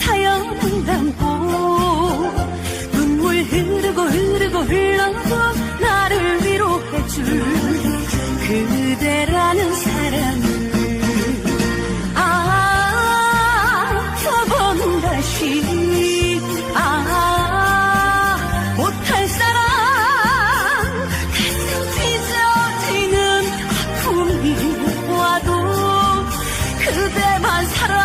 사연 담고. 눈물 흐르고 흐르고 흘러도 나를 위로해줄 그대라는 사람을 아 저번 다시. 아 못할 사람 가슴 찢어지는 아픔이 와도 그대만 사랑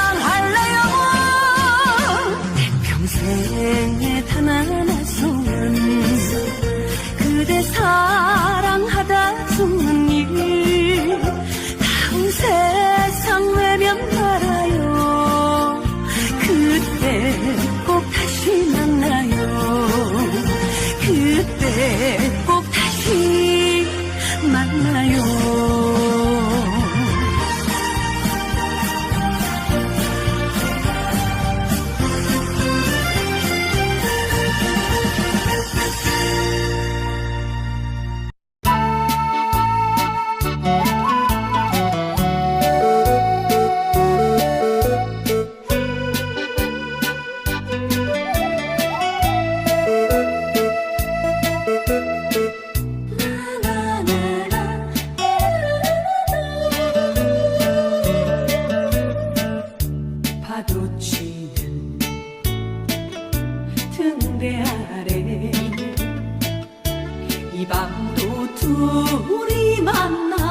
이 아래. 이 밤도 둘이 만나